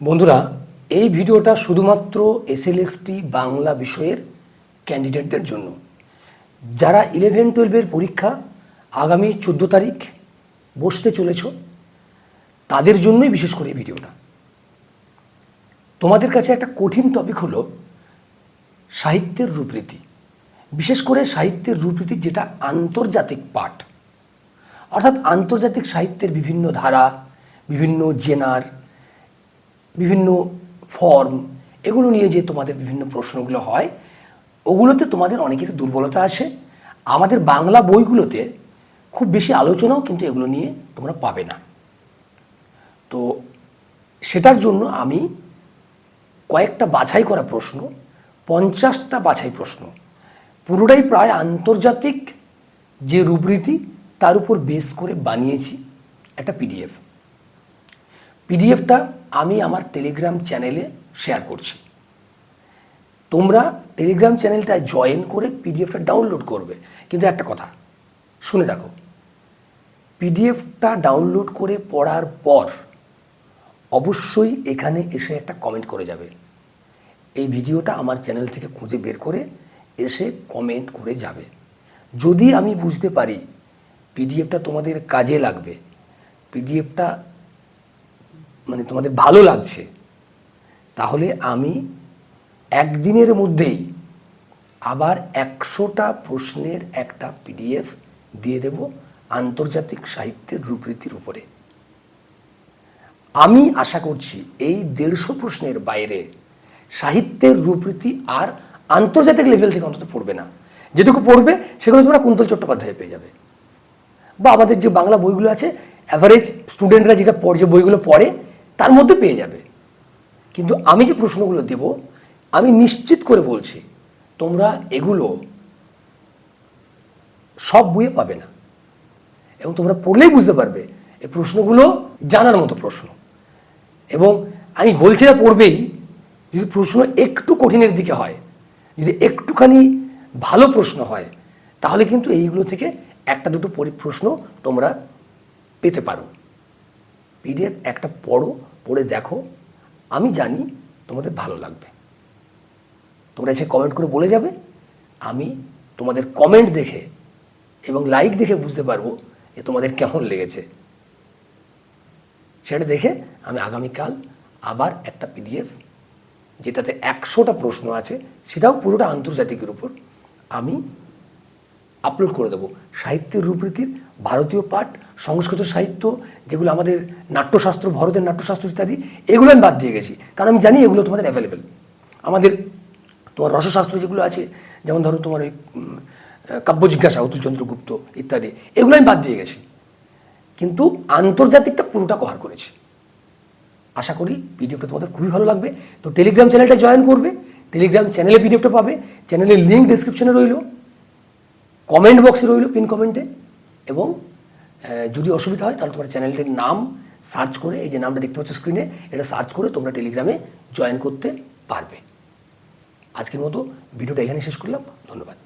বন্ধুরা, এই ভিডিওটা শুধুমাত্র এসএলএসটি বাংলা বিষয়ের ক্যান্ডিডেটদের জন্য। যারা ইলেভেন টুয়েলভের পরীক্ষা আগামী চোদ্দ তারিখ বসতে চলেছ, তাদের জন্যই বিশেষ করে এই ভিডিওটা। তোমাদের কাছে একটা কঠিন টপিক হলো সাহিত্যের রূপরীতি। বিশেষ করে সাহিত্যের রূপরীতি যেটা আন্তর্জাতিক পাঠ। অর্থাৎ আন্তর্জাতিক সাহিত্যের বিভিন্ন ধারা, বিভিন্ন জেনার বিভিন্ন ফর্ম এগুলো নিয়ে যে তোমাদের বিভিন্ন প্রশ্নগুলো হয়, ওগুলোতে তোমাদের অনেকের দুর্বলতা আছে। আমাদের বাংলা বইগুলোতে খুব বেশি আলোচনাও কিন্তু এগুলো নিয়ে তোমরা পাবে না। তো সেটার জন্য আমি কয়েকটা বাছাই করা প্রশ্ন, পঞ্চাশটা বাছাই প্রশ্ন। পুরোটাই প্রায় আন্তর্জাতিক যে রূপরীতি, তার উপর বেস করে বানিয়েছি একটা পিডিএফ পিডিএফটা আমি আমার টেলিগ্রাম চ্যানেলে শেয়ার করছি। তোমরা টেলিগ্রাম চ্যানেলটায় জয়েন করে পিডিএফটা ডাউনলোড করবে। কিন্তু একটা কথা, শুনে রাখো। পিডিএফটা ডাউনলোড করে পড়ার পর অবশ্যই এখানে এসে একটা কমেন্ট করে যাবে। এই ভিডিওটা আমার চ্যানেল থেকে খুঁজে বের করে এসে কমেন্ট করে যাবে। যদি আমি বুঝতে পারি পিডিএফটা তোমাদের কাজে লাগবে পিডিএফটা মানে তোমাদের ভালো লাগছে, তাহলে আমি একদিনের মধ্যেই আবার একশোটা প্রশ্নের একটা পিডিএফ দিয়ে দেব আন্তর্জাতিক সাহিত্যের রূপরীতির উপরে। আমি আশা করছি এই দেড়শো প্রশ্নের বাইরে সাহিত্যের রূপরীতি আর আন্তর্জাতিক লেভেল থেকে অন্তত পড়বে না। যেটুকু পড়বে সেগুলো তোমরা কুন্তল চট্টোপাধ্যায় পেয়ে যাবে। বা আমাদের যে বাংলা বইগুলো আছে অ্যাভারেজ স্টুডেন্টরা যেটা পড়ে, যে বইগুলো পড়ে তার মধ্যে পেয়ে যাবে। কিন্তু আমি যে প্রশ্নগুলো দেব, আমি নিশ্চিত করে বলছি, তোমরা এগুলো সব বইয়ে পাবে না। এবং তোমরা পড়লেই বুঝতে পারবে এই প্রশ্নগুলো জানার মতো প্রশ্ন। এবং আমি বলছি না পড়বেই, যদি প্রশ্ন একটু কঠিনের দিকে হয়, যদি একটুখানি ভালো প্রশ্ন হয়, তাহলে কিন্তু এইগুলো থেকে একটা দুটো পরি প্রশ্ন তোমরা পেতে পারো। পিডিএফ একটা পড়ো, পড়ে দেখো। আমি জানি তোমাদের ভালো লাগবে। তোমরা এসে কমেন্ট করে বলে যাবে। আমি তোমাদের কমেন্ট দেখে এবং লাইক দেখে বুঝতে পারব যে তোমাদের কেমন লেগেছে। সেটা দেখে আমি আগামীকাল আবার একটা পিডিএফ যেটাতে একশোটা প্রশ্ন আছে, সেটাও পুরোটা আন্তর্জাতিকের উপর আমি আপলোড করে দেবো। সাহিত্যের রূপরীতির ভারতীয় পাঠ সংস্কৃত সাহিত্য, যেগুলো আমাদের নাট্যশাস্ত্র, ভারতের নাট্যশাস্ত্র ইত্যাদি, এগুলো আমি বাদ দিয়ে গেছি। কারণ আমি জানি এগুলো তোমাদের অ্যাভেলেবেল আমাদের তোমার রসশাস্ত্র যেগুলো আছে, যেমন ধরো তোমার ওই কাব্য জিজ্ঞাসা, অতুলচন্দ্র গুপ্ত ইত্যাদি, এগুলো আমি বাদ দিয়ে গেছি। কিন্তু আন্তর্জাতিকটা পুরোটা কভার করেছি। আশা করি পিডিএফটা তোমাদের খুবই ভালো লাগবে। তো টেলিগ্রাম চ্যানেলটা জয়েন করবে। টেলিগ্রাম চ্যানেলে পিডিএফটা পাবে। চ্যানেলের লিঙ্ক ডিসক্রিপশনে রইল। কমেন্ট বক্সে রইল পিন কমেন্টে এবং যদি অসুবিধা হয়, তাহলে তোমার চ্যানেলটির নাম সার্চ করে, এই যে নামটা দেখতে পাচ্ছ স্ক্রিনে এটা সার্চ করে তোমরা টেলিগ্রামে জয়েন করতে পারবে। আজকের মতো ভিডিওটা এখানে শেষ করলাম। ধন্যবাদ।